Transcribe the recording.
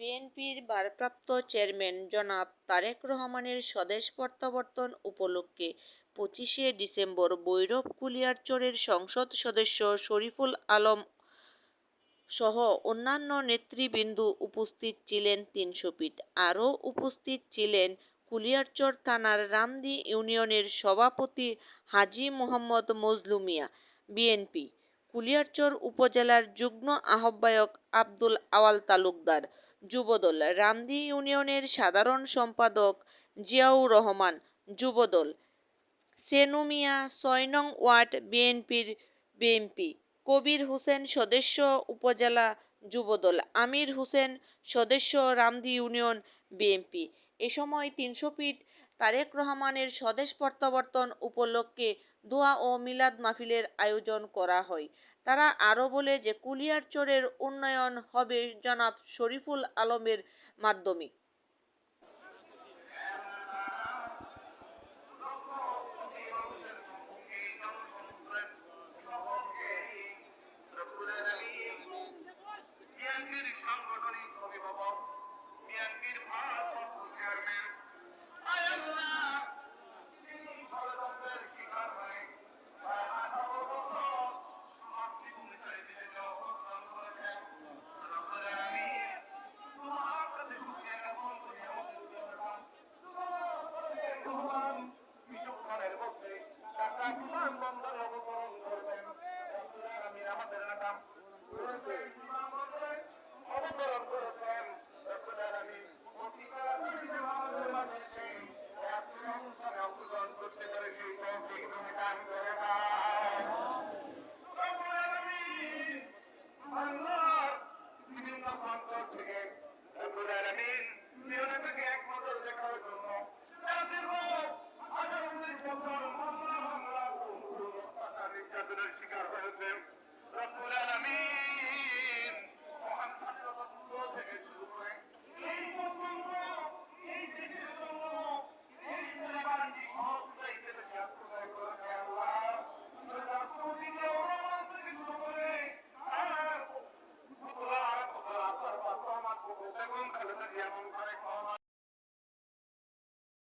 বিএনপির ভারপ্রাপ্ত চেয়ারম্যান জনাব তারেক রহমানের স্বদেশ প্রত্যাবর্তন উপলক্ষে পঁচিশে ডিসেম্বর ভৈরব কুলিয়ারচরের সংসদ সদস্য শরীফুল আলম সহ অন্যান্য নেতৃবৃন্দ উপস্থিত ছিলেন তিনশো ফিট আরও উপস্থিত ছিলেন কুলিয়ারচর থানার রামদি ইউনিয়নের সভাপতি হাজী মোহাম্মদ মজলুমিয়া বিএনপি। কুলিয়ারচর উপজেলার যুগ্ম আহ্বায়ক আব্দুল আওয়াল তালুকদার যুবদল। রামদি ইউনিয়নের সাধারণ সম্পাদক জিয়াউর রহমান, যুবদল। সেনুমিয়া ছয় নং ওয়ার্ড বিএনপির বিএমপি। কবির হোসেন সদস্য, উপজেলা যুবদল। আমির হোসেন সদস্য, রামদি ইউনিয়ন বিএনপি এ সময় তিনশো ফিট তারেক রহমানের স্বদেশ প্রত্যাবর্তন উপলক্ষে দোয়া ও মিলাদ মাহফিলের আয়োজন করা হয়। তারা আরও বলে যে কুলিয়ারচরের উন্নয়ন হবে জনাব শরীফুল আলমের মাধ্যমে। অভিভাবক, বিএনপির রব্বুল আলামিন মুহাম্মদ রাসূলুল্লাহ থেকে শুরু করে এই পর্যন্ত, এই দেশের জন্য, এই পরিবারটি সমস্ত ইতিহাস সাক্ষ্য প্রদান করেছে আল্লাহ। রাষ্ট্রপতি রহমান থেকে শুরু করে আর উপরা আর আপনার বাবা মা এবং খালেদা জিয়া এবং